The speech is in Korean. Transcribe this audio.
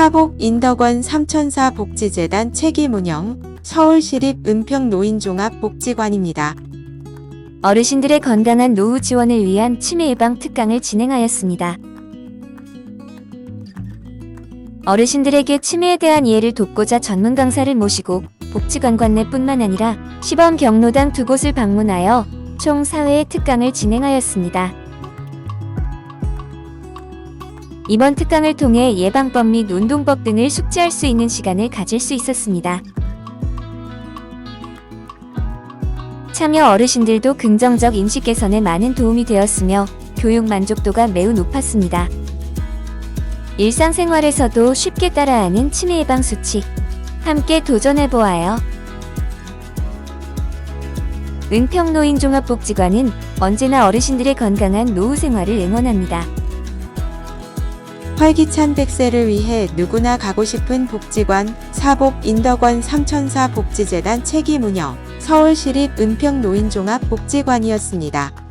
사복 인덕원 삼천사 복지재단 책임 운영 서울시립 은평노인종합복지관입니다. 어르신들의 건강한 노후 지원을 위한 치매 예방 특강을 진행하였습니다. 어르신들에게 치매에 대한 이해를 돕고자 전문 강사를 모시고 복지관 관 내뿐만 아니라 시범 경로당 두 곳을 방문하여 총 4회의 특강을 진행하였습니다. 이번 특강을 통해 예방법 및 운동법 등을 숙지할 수 있는 시간을 가질 수 있었습니다. 참여 어르신들도 긍정적 인식 개선에 많은 도움이 되었으며 교육 만족도가 매우 높았습니다. 일상생활에서도 쉽게 따라하는 치매 예방 수칙 함께 도전해 보아요. 은평노인종합복지관은 언제나 어르신들의 건강한 노후 생활을 응원합니다. 활기찬 100세를 위해 누구나 가고 싶은 복지관 사복 인덕원 삼천사 복지재단 책임 운영 서울시립 은평 노인종합복지관이었습니다.